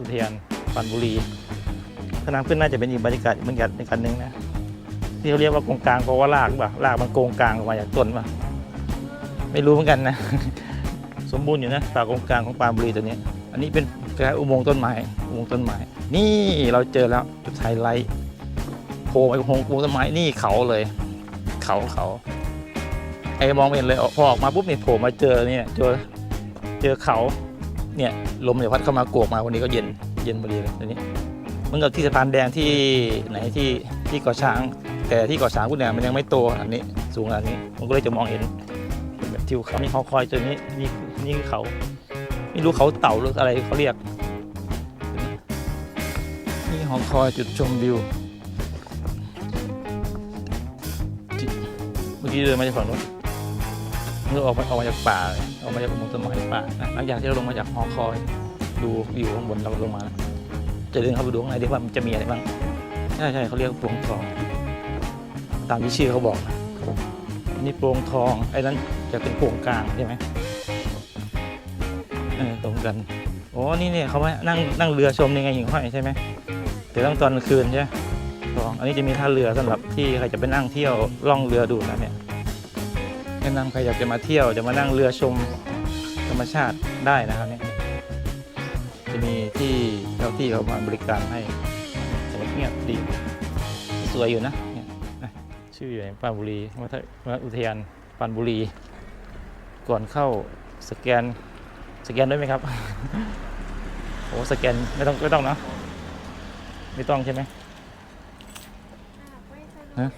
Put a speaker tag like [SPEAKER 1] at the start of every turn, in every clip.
[SPEAKER 1] อุทยานปันบุรีถ้าน้ำขึ้นน่าจะเป็นอีกบรรยากาศเหมือนกันในกันหนึ่งนะที่เขาเรียกว่าโกงกลางเพราะว่ารากหรือเปล่ารากมันโกงกลางออกมาจากต้นป่ะไม่รู้เหมือนกันนะ สมบูรณ์อยู่นะป่าโกงกลางของปานบุรีตัวนี้ อันนี้เป็นคล้ายๆอุโมงค์ต้นไม้อุโมงค์ต้นไม้นี่เราเจอแล้วจุดไฮไลท์โผล่ไปอุโมงค์อุโมงต้นไม้นี่เขาเลย เขาเขาไอ้มองเห็นเลยพอออกมาปุ๊บนี่โผล่มาเจอเนี่ยเจอเจอเขา เนี่ยลมเนี่ยพัดเข้ามาโกกมาวันนี้ก็เย็นเย็นพอดีเลยตอนนี้เหมือนกับที่สะพานแดงที่ไหนที่ที่เกาะช้าง แต่ที่เกาะช้างพุ่นเนี่ยมันยังไม่โตอันนี้สูงอันนี้ผมก็เลยจะมองเห็นแบบทิวเขานี่เขาคอยตัวนี้นี่นี่คือเขาไม่รู้เขาเต่าหรืออะไรเขาเรียกนี่หอคอยจุดชมวิวเมื่อกี้เดินมาจากฝั่งนู้นเราออกมาออกมาจากป่าเลย ออกมาจากอุโมงค์ต้นไม้ป่านะหลังจากที่เราลงมาจากหอคอย ดูวิวข้างบนเราลงมาจะเดินเข้าไปดูข้างในดีว่ามันจะมีอะไรบ้างใช่ใช่เขาเรียกโปร่งทอง ตามที่ชื่อเขาบอกนะนี่โปร่งทองไอ้นั้นจะเป็นโปร่งกลางใช่ไหมตรงกันโอ้นี่เนี่ยเขามานั่งนั่งเรือชมยังไงหิ่งห้อยใช่ไหมแต่ต้องตอนกลางคืนใช่ไหมทองอันนี้จะมีท่าเรือสำหรับที่ใครจะไปนั่งเที่ยวล่องเรือดูนะเนี่ย นะนำใครอยากจะมาเที่ยวจะมานั่งเรือชมธรรมชาติได้นะครับเนี่ยจะมีที่เจ้าที่เขามาบริการให้สงบเงียบดีสวยอยู่นะชื่ออยู่ในปานบุรีวัดอุทยานปานบุรี ก่อนเข้าสแกนสแกนด้วยไหมครับโอ้สแกนไม่ต้องไม่ต้องนะไม่ต้องใช่ไหมฮะ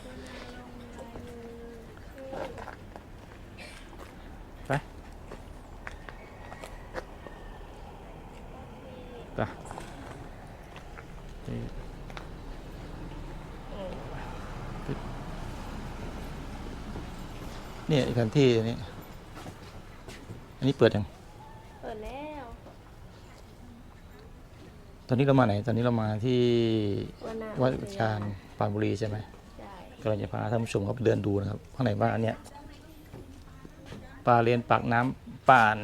[SPEAKER 1] เนี่ยอีกแผนที่อันนี้ อันนี้เปิดยัง
[SPEAKER 2] เปิดแล้ว
[SPEAKER 1] ตอนนี้เรามาไหน ตอนนี้เรามาที่
[SPEAKER 2] วันน่ะ
[SPEAKER 1] วัดอุทยานปรานบุรีใช่ไหม
[SPEAKER 2] ใช่
[SPEAKER 1] กำลังจะพาท่านผู้ชมเขาไปเดินดูนะครับ ข้างในบ้านอันเนี้ยปลาเรียนปากน้ำป่าน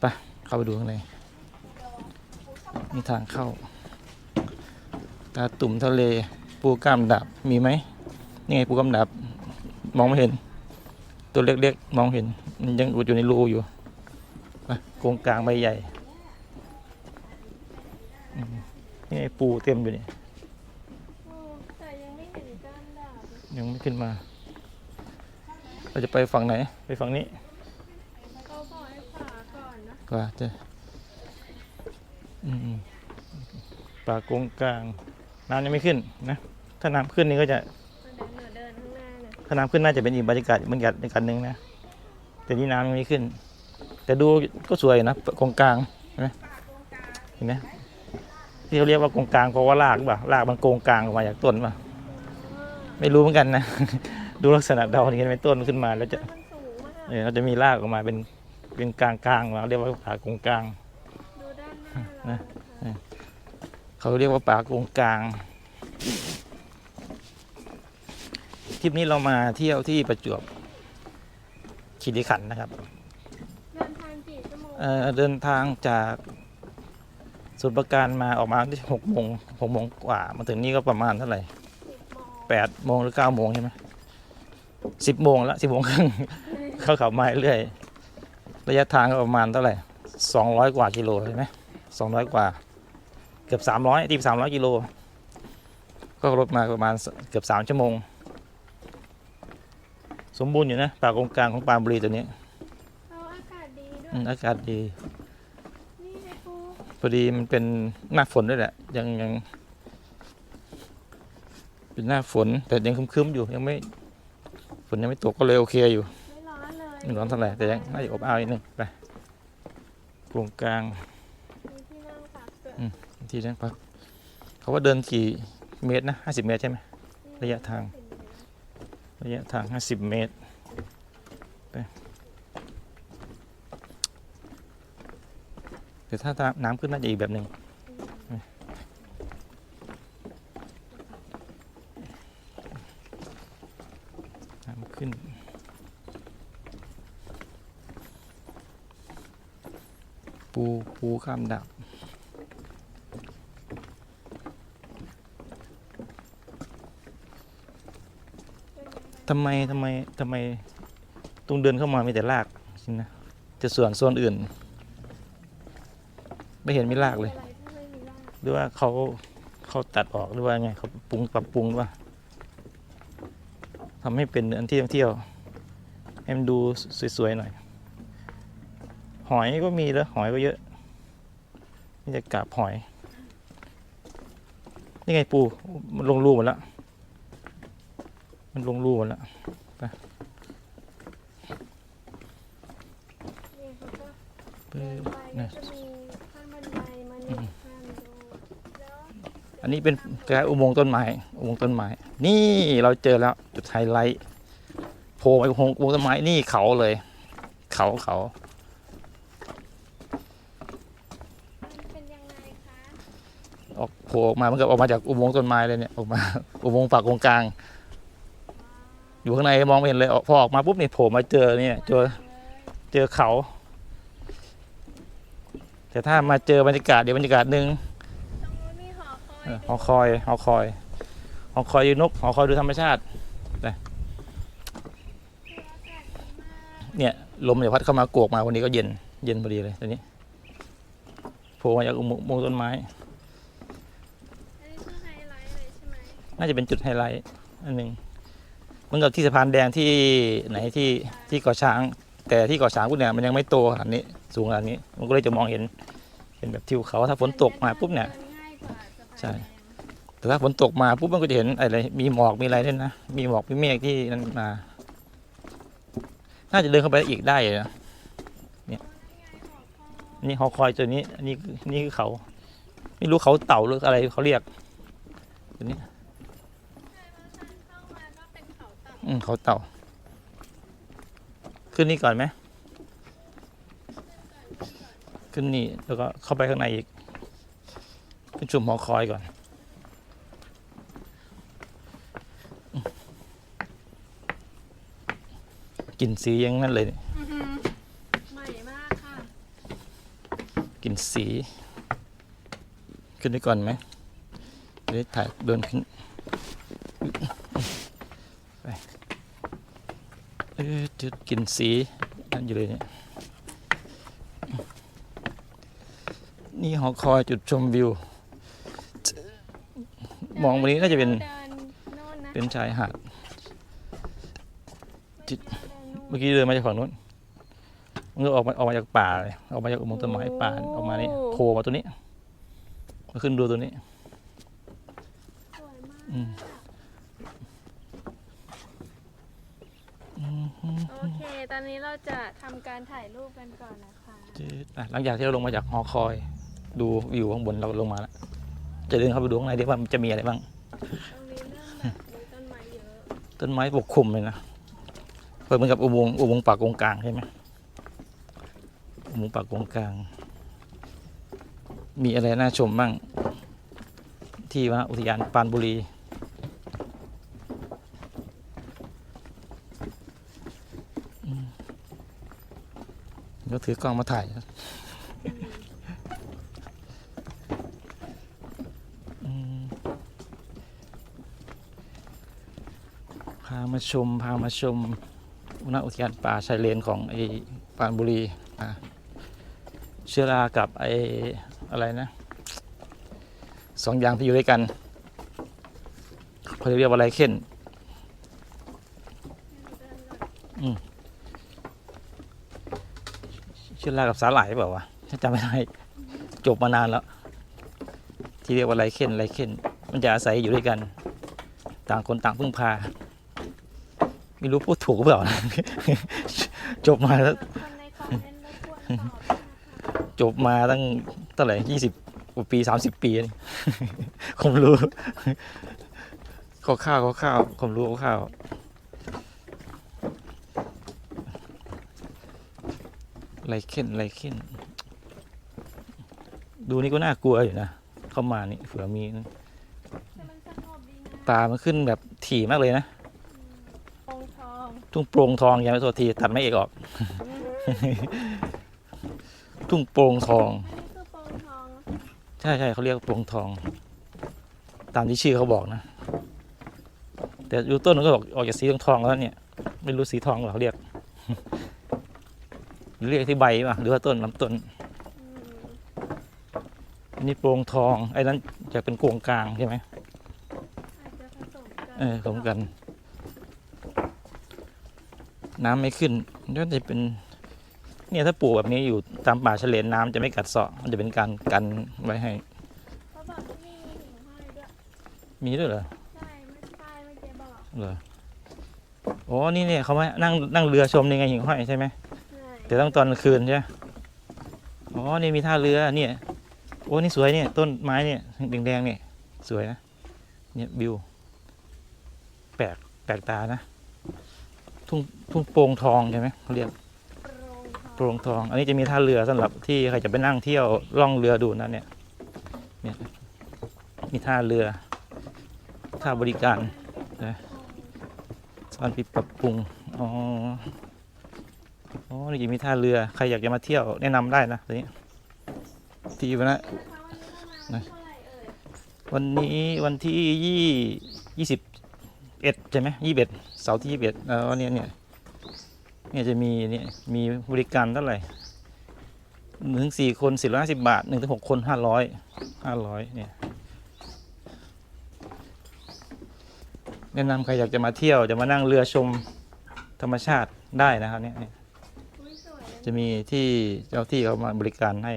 [SPEAKER 1] ไปเข้าไปดูข้างในนี่ทางเข้า ตาตุ่มทะเล ปูกล้ามดับ มีไหมนี่ไงปูกล้ามดับ มองไม่เห็น ตัวเล็กๆ มองเห็น มันยังอุดอยู่ในรูอยู่ไปโครงกลางใบใหญ่อืมนี่ไงปูเต็มอยู่นี่
[SPEAKER 2] โอ้แต่ยังไม่เห็นก้านดาบ
[SPEAKER 1] ยังไม่ขึ้นมา เราจะไปฝั่งไหน ไปฝั่งนี้
[SPEAKER 2] เขาบอกให้ผ่าก่อนนะ
[SPEAKER 1] กว่าจะอืมป่ากงกลาง น้ำยังไม่ขึ้นนะ ถ้าน้ำขึ้นนี่ก็จะ ถ้าน้ำขึ้นน่าจะเป็นอีกบรรยากาศเหมือนกันในกันหนึ่งนะ แต่นี่น้ำยังไม่ขึ้น แต่ดูก็สวยนะกงกลางเห็นไหมเห็นไหมที่เขาเรียกว่ากงกลางเพราะว่ารากหรือเปล่ารากมันโกงกลางออกมาจากต้นป่ะไม่รู้เหมือนกันนะ ดูลักษณะเดาเห็นไหมต้นขึ้นมาแล้วจะ
[SPEAKER 2] มันสูงมาก
[SPEAKER 1] เออเขาจะมีรากออกมาเป็นเป็นกลางกลางๆเราเรียกว่าป่ากงกลาง
[SPEAKER 2] ดูด้านหน้า
[SPEAKER 1] นะ
[SPEAKER 2] เรา
[SPEAKER 1] เขาเรียกว่าป่ากงกลาง ทริปนี้เรามาเที่ยวที่ประจวบคีรีขันธ์นะครับ
[SPEAKER 2] เดินทางกี่ชั่วโมง
[SPEAKER 1] เอ่อเดินทางจากสุนทรประการมาออกมาที่หกโมงหกโมงกว่ามาถึงนี่ก็ประมาณเท่าไหร่
[SPEAKER 2] สิบโมง
[SPEAKER 1] แปดโมงหรือเก้าโมงใช่ไหมสิบโมงละสิบโมงครึ่ง เข้าเขามาเรื่อยระยะทางก็ประมาณเท่าไหร่สองร้อยกว่ากิโลใช่ไหมสองร้อยกว่า เกือบสามร้อยตีสามร้อยกิโล ก็รถมาประมาณเกือบสามชั่วโมง สมบูรณ์อยู่นะป่ากงกลางของปรานบุรีตัวนี้
[SPEAKER 2] เอาอากาศดีด้ว
[SPEAKER 1] อื
[SPEAKER 2] ย
[SPEAKER 1] มอากาศดี
[SPEAKER 2] นี่ไอ้ปู
[SPEAKER 1] พอดีมันเป็นหน้าฝนด้วยแหละ ยังยัง เป็นหน้าฝน แต่ยังครึ้มๆอยู่ยังไม่ฝนยังไม่ตกก็เลยโอเคอยู่
[SPEAKER 2] ไม่ร้อนเลย
[SPEAKER 1] ไม่ร้อนเท่าไหร่แต่ยังน่าจะอบอ้าวนิดนึงไปกงกลาง
[SPEAKER 2] มีที่นั่งพักด้วย
[SPEAKER 1] อืมที่นั่งพักเขาว่าเดินกี่เมตรนะห้าสิบเมตรใช่ไหมระยะทาง ระยะทางห้าสิบเมตรไปแต่ถ้าน้ำขึ้นน่าจะอีกแบบหนึ่งน้ำขึ้นปูปูข้ามดัก ทำไมทำไมทำไมตรงเดินเข้ามามีแต่รากจริงนะจะส่วนส่วนอื่น ไม่เห็นมีรากเลย
[SPEAKER 2] อะไรที่ไม่มีราก
[SPEAKER 1] หรือว่าเขาเขาตัดออกหรือว่าไงเขาปรุงปรับปรุงหรือว่าทำให้เป็นอันที่ท่องเที่ยวให้มันดูสวยๆหน่อย หอยก็มีแล้วหอยก็เยอะนี่จะกาบหอย นี่ไงปูมันลงรูหมดแล้ว มันลงรูหมดแล้ว
[SPEAKER 2] เนี่ยเขาก็
[SPEAKER 1] ปึ๊
[SPEAKER 2] เดิน
[SPEAKER 1] บ
[SPEAKER 2] ไป
[SPEAKER 1] เนี่
[SPEAKER 2] ก็
[SPEAKER 1] ย
[SPEAKER 2] จะมีขั้นบันไดมาหนึ่งขั้นดูแล้ว
[SPEAKER 1] อันนี้เป็นกอุโมงค์ต้นไม้อุโมงค์ต้นไม้ นี่เราเจอแล้วจุดไฮไลท์โผล่ไปอุโมงค์อุโมงค์ต้นไม้นี่เขาเลย เขาเขา
[SPEAKER 2] มันเป็นยังไงคะ
[SPEAKER 1] ออกโผล่ออกมาเหมือนกับออกมาจากอุโมงค์ต้นไม้เลยเนี่ยออกมาอุโมงค์ปากกงกลาง อยู่ข้างในมองไม่เห็นเลยออกพอออกมาปุ๊บนี่โผล่มาเจอเนี่ยเจอเจอเขา แต่ถ้ามาเจอบรรยากาศเดี๋ยวบรรยากาศหนึ่ง
[SPEAKER 2] ตรงนู้นมีหอคอย
[SPEAKER 1] เออหอคอยหอคอยหอคอยดูนกหอคอยดูธรรมชาติ
[SPEAKER 2] คืออากาศดีมาก
[SPEAKER 1] เนี่ยลมจะพัดเข้ามาโกกมาวันนี้ก็เย็นเย็นพอดีเลยตอนนี้โผล่มาจากอุโมงค์อุโมงค์ต้นไม้
[SPEAKER 2] อันนี้คือไฮไลท์เลยใช่ไหม
[SPEAKER 1] น่าจะเป็นจุดไฮไลท์อันหนึ่ง เหมือนกับที่สะพานแดงที่ไหนที่ที่เกาะช้าง แต่ที่เกาะช้างปุ๊บเนี่ยมันยังไม่โตขนาดนี้สูงขนาดนี้ มันก็เลยจะมองเห็นเป็นแบบทิวเขาถ้าฝนตกมาปุ๊บเนี่ยใช่
[SPEAKER 2] แต่
[SPEAKER 1] ถ้าฝนตกมาปุ๊บมันก็จะเห็นอะไรมีหมอกมีอะไรด้วยนะมีหมอกมีเมฆที่นั่นมา น่าจะเดินเข้าไปอีกได้เลยนะเนี่ยนี่หอคอยตัวนี้อันนี้นี่คือเขา ไม่รู้เขาเต่าหรืออะไรเขาเรียกตัวนี้ อืมเขาเต่า ขึ้นนี่ก่อนไหม ขึ้นนี่แล้วก็เข้าไปข้างในอีกเป็นชุมหอคอยก่อนอืมกลิ่นสีอยังนั้นเลยเนี่ย
[SPEAKER 2] อื้อหือใหม่มากค่ะ
[SPEAKER 1] กลิ่นสี ขึ้นได้ก่อนไหมเดี๋ยวถ่ายเดินขึ้นไปเออ จุดกลิ่นสีนั่นอยู่เลยเนี่ยนี่หอคอยจุดชมวิว มองวันนี้น่าจะเป็น
[SPEAKER 2] เดินโน่นนะ
[SPEAKER 1] เป็นชายหาดจิต
[SPEAKER 2] เดินนู่น
[SPEAKER 1] เมื่อกี้เดินมาจากฝั่งนู้นมันก็ออกมาออกมาจากป่าเลยออกมาจากอุโมงค์ต้นไม้ป่าออกมานี่โผล่มาตัวนี้มาขึ้นดูตัวนี้
[SPEAKER 2] สวยมาก
[SPEAKER 1] อืม
[SPEAKER 2] โอเค ตอนนี้เราจะทำการถ่ายรูปกันก่อนนะคะ
[SPEAKER 1] จืดอะหลังจากที่เราลงมาจากหอคอย ดูวิวข้างบนเราลงมาแล้วจะเดินเข้าไปดูข้างในดีว่ามันจะมีอะไรบ้าง
[SPEAKER 2] ตรงนี้เริ่มแบบมีต้นไม้เยอะ
[SPEAKER 1] ต้นไม้ปกคลุมเลยนะเปิดเหมือนกับอุโมงค์อุโมงค์ปากกงกลางใช่ไหมอุโมงค์ปากกงกลาง มีอะไรน่าชมบ้าง ที่ว่าอุทยานปรานบุรี เดี๋ยวถือกล้องมาถ่ายพามาชม พามาชมวนอุทยานป่าชายเลนของไอ้ปานบุรีอะเชื้อรากับไอ้อะไรนะสองอย่างที่อยู่ด้วยกันเขาเรียกว่าอะไรเข็น
[SPEAKER 2] เดินก่อน
[SPEAKER 1] เชื้อรากับสาหร่ายเปล่าวะฉันจำไม่ได้จบมานานแล้ว ที่เรียกว่าไรเข็นไรเข็นมันจะอาศัยอยู่ด้วยกัน ต่างคนต่างพึ่งพา ไม่รู้พูดถูกเปล่านะจบมาแล้วจบมาตั้งเท่าไหร่ยี่สิบกว่าปีสามสิบปีนี่คงรู้ข้าวข้าวข้าวข้าวคงรู้ข้าว ไรเข็นไรเข็นดูนี่ก็น่ากลัวอยู่นะ เข้ามานี่เผื่อมีนะ
[SPEAKER 2] แต่มันสงบดีนะ
[SPEAKER 1] ตา มันขึ้นแบบถี่มากเลยนะ
[SPEAKER 2] องทอง
[SPEAKER 1] ทุ่งโปร่งทองยังไม่โทษทีตัดไม่เอกออกโทุ่งโป่งทอง
[SPEAKER 2] อันนี้คือโปงทอง
[SPEAKER 1] ใช่ใช่เขาเรียกโป่งทอง ตามที่ชื่อเขาบอกนะ แต่อยู่ต้นมันก็ออกออกจากสีทองทองๆแล้วเนี่ย ไม่รู้สีทองหรอเขาเรียกหรือ เรียกที่ใบป่ะหรือว่าต้นลำต้น
[SPEAKER 2] อืม
[SPEAKER 1] อันนี่โปร่งทองไอ้นั้นจะเป็นโกงกลางใช่ไหม
[SPEAKER 2] อาจจะผสมกัน
[SPEAKER 1] เออผสมกัน น้ำไม่ขึ้นก็จะเป็น เนี่ยถ้าปลูกแบบนี้อยู่ตามป่าเฉลนน้ำจะไม่กัดเซาะมันจะเป็นการกันไว้ให้
[SPEAKER 2] เขาบอกที่นี่มีหิ่งห้อยด้วย
[SPEAKER 1] มีด้วยเหรอ
[SPEAKER 2] ใช่ไม่ใช่ไม่เจ๊บอก
[SPEAKER 1] เหรอโอ้นี่เนี่ยเขามานั่งนั่งเรือชมในไงหิ่งห้อยใช่ไหม
[SPEAKER 2] ใช่
[SPEAKER 1] แต่ต้องตอนคืนใช่ไหมอ๋อ นี่มีท่าเรือเนี่ย โอ้ นี่สวยเนี่ย ต้นไม้เนี่ยแดงๆเนี่ย สวยนะ เนี่ยวิว แปลกแปลกตานะ ทุ่งทุ่งโป่งทองใช่ไหมเขาเรียก
[SPEAKER 2] โปรงทอง
[SPEAKER 1] โป่งทอง อันนี้จะมีท่าเรือสำหรับที่ใครจะไปนั่งเที่ยวล่องเรือดูนะเนี่ย เนี่ย มีท่าเรือ ท่าบริการสอนปิดปรับปรุง อ๋อ อ๋อนี่จะมีท่าเรือ ใครอยากจะมาเที่ยวแนะนำได้นะตัวนี้ ที่วันนะ
[SPEAKER 2] นะวันนี้วันที่ยี่
[SPEAKER 1] ยี่สิบเอ็ดใช่ไหมยี่สิบเอ็ดเสาร์ที่ยี่สิบเอ็ดแล้วเนี่ยเนี่ยเนี่ยจะมีเนี่ยมีบริการเท่าไหร่หนึ่งถึงสี่คนสี่ร้อยสิบบาทหนึ่งถึงหกคนห้าร้อยห้าร้อยเนี่ยแนะนำใครอยากจะมาเที่ยวจะมานั่งเรือชมธรรมชาติได้นะครับเนี่ย จะมีที่เจ้าที่เขามาบริการให้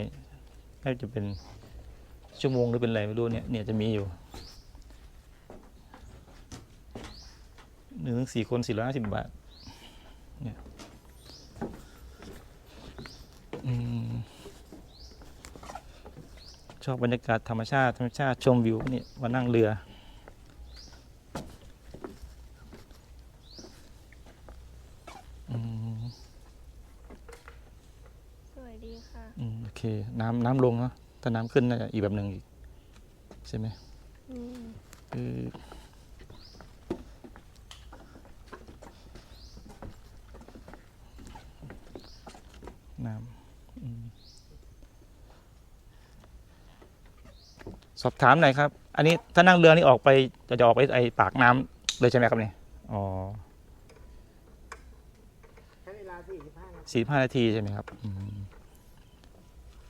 [SPEAKER 1] ให้จะเป็นชั่วโมงหรือเป็นอะไรไม่รู้เนี่ยเนี่ยจะมีอยู่หนึ่งถึงสี่คนสี่ร้อยห้าสิบบาทเนี่ยอชอบบรรยากาศธรรมชาติธรรมชาติชมวิวนี่มานั่งเรือม
[SPEAKER 2] สวยดีค่ะ
[SPEAKER 1] อืมโอเค น้ำน้ำลงเนาะถ้าน้ำขึ้นน่าจะอีกแบบหนึ่งอีก ใช่ไหม
[SPEAKER 2] อืม
[SPEAKER 1] คือน้ำอืมสอบถามหน่อยครับ อันนี้ถ้านั่งเรือนี่ออกไปจะจะออกไปไอปากน้ำเลยใช่ไหมครับเนี่ยอ๋อ
[SPEAKER 3] ใช้เวลา45นาที
[SPEAKER 1] สี่ห้านาทีใช่ไหมครับ อืม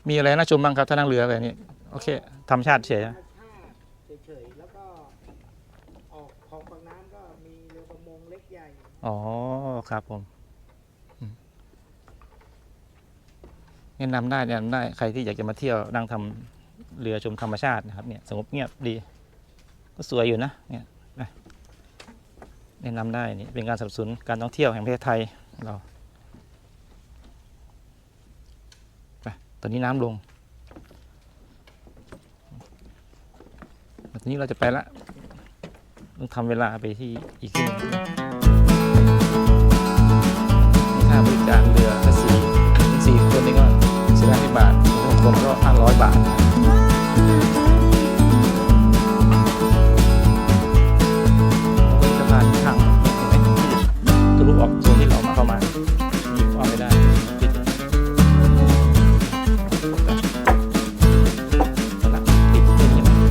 [SPEAKER 1] มีอะไรน่าชมบ้างครับถ้านั่งเรือแบบนี้ โอเคธรรมชาติเฉย
[SPEAKER 3] ธร
[SPEAKER 1] นะ
[SPEAKER 3] รมชาติเฉยๆแล้วก็ออกของปากน้ำก็มีเรือประมงเล็กใหญ่
[SPEAKER 1] อ๋อครับผมอืมแนะนำได้แนะนำได้ใครที่อยากจะมาเที่ยวนั่งทำเรือชมธรรมชาตินะครับเนี่ยสงบเงียบดี ก็สวยอยู่นะเนี่ยนะแนะนำได้นี่เป็นการสนับสนุนการท่องเที่ยวแห่งประเทศไทยเรา ตอนนี้น้ำลงตอนนี้เราจะไปละ ต้องทำเวลาไปที่อีกที่นึงค่าบริการเรือก็สี่สี่คนนี่ก็สิบห้าบาทสองคนก็ห้าร้อยบาท